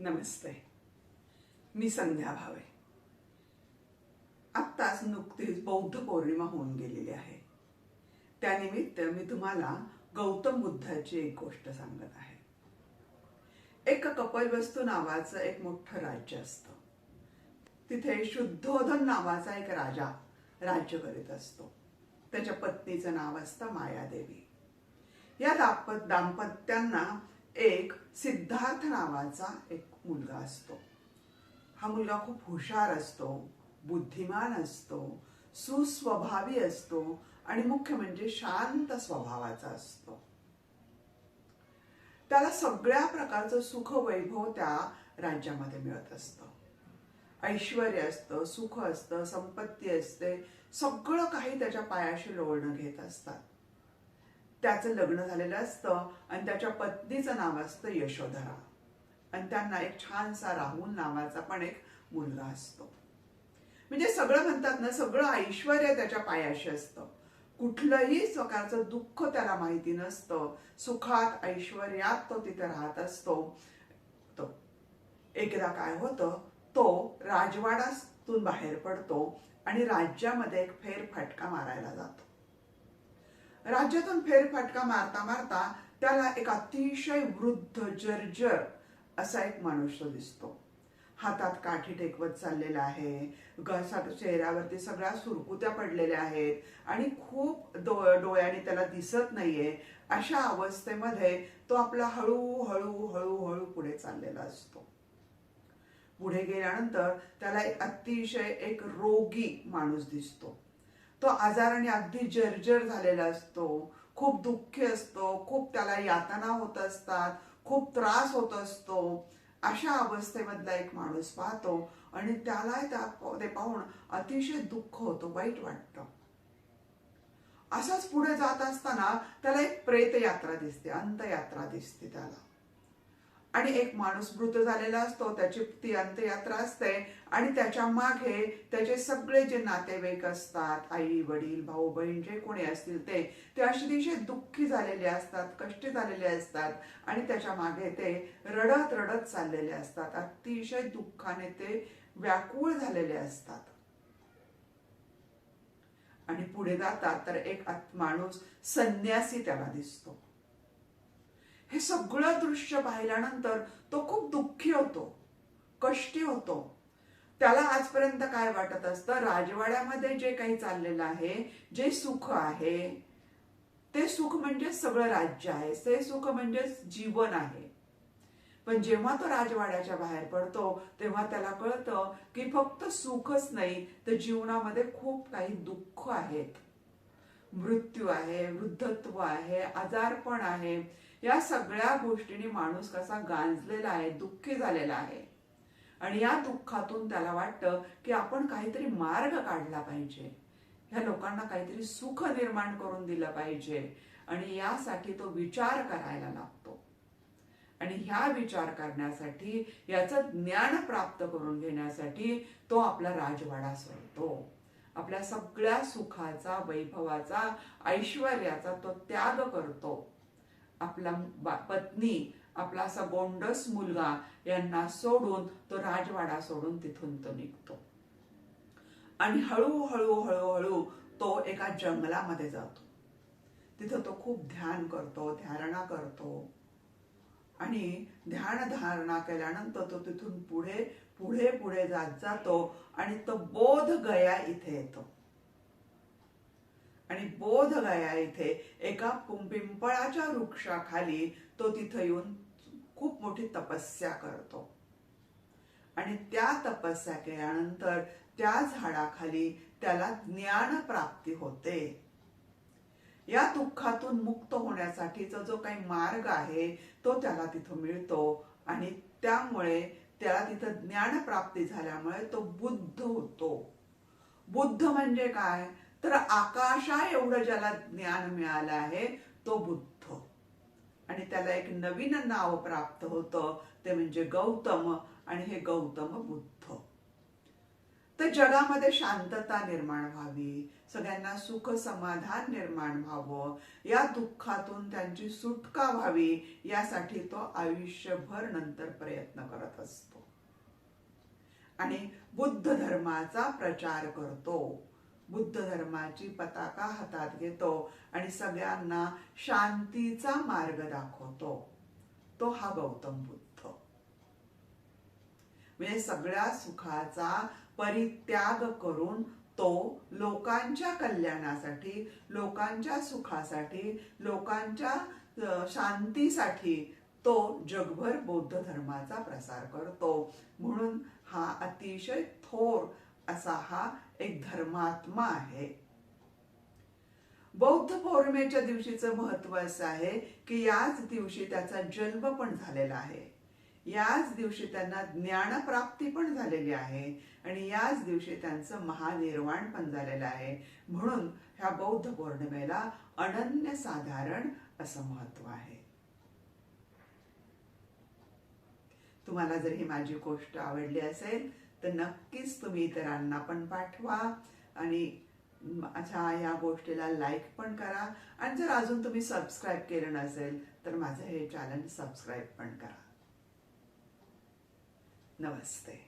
नमस्ते. मी संध्या भावे. आत्ताच नुकतीच बौद्ध पौर्णिमा होऊन गेलेली आहे. त्यानिमित्त मी तुम्हाला गौतम बुद्धाची एक गोष्ट सांगत आहे. एक कपलवस्तू नावाचं एक मोठं राज्य असतं. तिथे शुद्धोधन नावाचा एक राजा राज्य करीत असतो. त्याच्या पत्नीचं नाव असतं मायादेवी. या दाम्पत दाम्पत्यांना एक सिद्धार्थ नावाचा एक मुलगा असतो. हा मुलगा खूप हुशार असतो बुद्धिमान असतो सुस्वभावी असतो आणि मुख्य म्हणजे शांत स्वभावाचा असतो. त्याला सगळ्या प्रकारचं सुख वैभव त्या राज्यामध्ये मिळत असतं. ऐश्वर असतं सुख असतं संपत्ती असते सगळं काही त्याच्या पायाशी लोळणं घेत असतात. त्याचं लग्न झालेलं असतं आणि त्याच्या पत्नीचं नाव असतं यशोधरा. आणि त्यांना एक छानसा राहुल नावाचा पण एक मुलगा असतो. म्हणजे सगळं म्हणतात ना सगळं ऐश्वर त्याच्या पायाशी असतं. कुठलंही प्रकारचं दुःख त्याला माहिती नसतं. सुखात ऐश्वर्यात तो तिथे राहत असतो. तो एकदा काय होतं तो राजवाडातून बाहेर पडतो आणि राज्यामध्ये एक फेरफटका मारायला जातो. राज्यातून फेरफटका मारता मारता त्याला एक अतिशय वृद्ध जर्जर असा एक मनुष्य दिसतो. हातात काठी टेकवत चाललेला आहे. गसा चेहऱ्यावरती सगळ्या सुरकुत्या पडलेल्या आहेत आणि खूप डो डोळ्याने त्याला दिसत नाहीये. अशा अवस्थेमध्ये तो आपला हळूहळू हळूहळू पुढे चाललेला असतो. पुढे गेल्यानंतर त्याला एक अतिशय एक रोगी माणूस दिसतो. तो आजाराने अगदी जर्जर झालेला असतो. खूप दुःखी असतो. खूप त्याला यातना होत असतात. खूप त्रास होत असतो. अशा अवस्थेमधला एक माणूस पाहतो आणि त्याला त्या ते पाहून अतिशय दुःख होतो वाईट वाटतं. असंच पुढे जात असताना त्याला एक प्रेत यात्रा दिसते अंतयात्रा दिसते त्याला. आणि एक माणूस मृत झालेला असतो त्याची ती अंत्ययात्रा असते आणि त्याच्यामागे त्याचे सगळे जे नातेवाईक असतात आई वडील भाऊ बहीण जे कोणी असतील ते ते अतिशय दुःखी झालेले असतात कष्टी झालेले असतात आणि त्याच्यामागे ते रडत रडत चाललेले असतात. अतिशय दुःखाने ते व्याकुळ झालेले असतात. आणि पुढे जातात तर एक माणूस संन्यासी त्याला दिसतो. हे सगळं दृश्य पाहिल्यानंतर तो खूप दुःखी होतो कष्टी होतो. त्याला आजपर्यंत काय वाटत असतं? राजवाड्यामध्ये जे काही चाललेलं आहे जे सुख आहे ते सुख म्हणजे सगळं राज्य आहे ते सुख म्हणजे जीवन आहे. पण जेव्हा तो राजवाड्याच्या बाहेर पडतो तेव्हा त्याला कळतं की फक्त सुखच नाही तर जीवनामध्ये खूप काही दुःख आहेत. मृत्यू आहे वृद्धत्व आहे आजारपण आहे या सगळ्या गोष्टीने माणूस कसा गांजलेला आहे दुःखी झालेला आहे. आणि या दुःखातून त्याला वाटतं की आपण काहीतरी मार्ग काढला पाहिजे. ह्या लोकांना काहीतरी सुख निर्माण करून दिलं पाहिजे आणि यासाठी तो विचार करायला लागतो. आणि ह्या विचार करण्यासाठी याचं ज्ञान प्राप्त करून घेण्यासाठी तो आपला राजवाडा सोडतो. आपल्या सगळ्या सुखाचा वैभवाचा ऐश्वर्याचा तो त्याग करतो. आपला पत्नी आपला असा गोंडस मुलगा यांना सोडून तो राजवाडा सोडून तिथून तो निघतो. आणि हळूहळू हळूहळू तो एका जंगलामध्ये जातो. तिथं तो खूप ध्यान करतो धारणा करतो. आणि ध्यान धारणा केल्यानंतर तो तिथून पुढे पुढे पुढे जात जातो आणि तो बोध गया इथे येतो. आणि बोध गया इथे एका पिंपळाच्या वृक्षाखाली तो तिथं येऊन खूप मोठी तपस्या करतो. आणि त्या तपस्या केल्यानंतर त्या झाडाखाली त्याला ज्ञान प्राप्ती होते. या दुःखातून मुक्त होण्यासाठीचा जो काही मार्ग आहे तो त्याला तिथं मिळतो. आणि त्यामुळे त्याला तिथं ज्ञान प्राप्ती झाल्यामुळे तो बुद्ध होतो. बुद्ध म्हणजे काय? तर आकाशा एवढं ज्याला ज्ञान मिळालं आहे तो बुद्ध. आणि त्याला एक नवीन नाव प्राप्त होतं ते म्हणजे गौतम. आणि हे गौतम बुद्ध. तर जगामध्ये शांतता निर्माण व्हावी सगळ्यांना सुख समाधान निर्माण व्हावं या दुःखातून त्यांची सुटका व्हावी यासाठी तो आयुष्यभर नंतर प्रयत्न करत असतो. आणि बुद्ध धर्माचा प्रचार करतो. बुद्ध धर्माची पताका हातात घेतो आणि सगळ्यांना शांतीचा मार्ग दाखवतो. तो हा गौतम बुद्ध. म्हणजे सगळ्या सुखाचा परित्याग करून तो लोकांच्या कल्याणासाठी लोकांच्या सुखासाठी लोकांच्या शांतीसाठी तो जगभर बौद्ध धर्माचा प्रसार करतो. म्हणून हा अतिशय थोर असा हा एक धर्मात्मा आहे. बौद्ध पौर्णिमेच्या दिवशीचं महत्त्व असं आहे की याच दिवशी त्याचा जन्म पण झालेला आहे. याच दिवशी त्यांना ज्ञानप्राप्ती पण झालेली आहे. आणि याच दिवशी त्यांचं महानिर्वाण पण झालेलं आहे. म्हणून ह्या बौद्ध पौर्णिमेला अनन्य साधारण असं महत्त्व आहे. तुम्हाला जर ही माझी गोष्ट आवडली असेल तर नक्कीच तुम्ही इतरांना पण पाठवा. आणि माझ्या या गोष्टीला लाईक पण करा. आणि जर अजून तुम्ही सबस्क्राईब केलं नसेल तर माझं हे चॅनल सबस्क्राईब पण करा. नमस्ते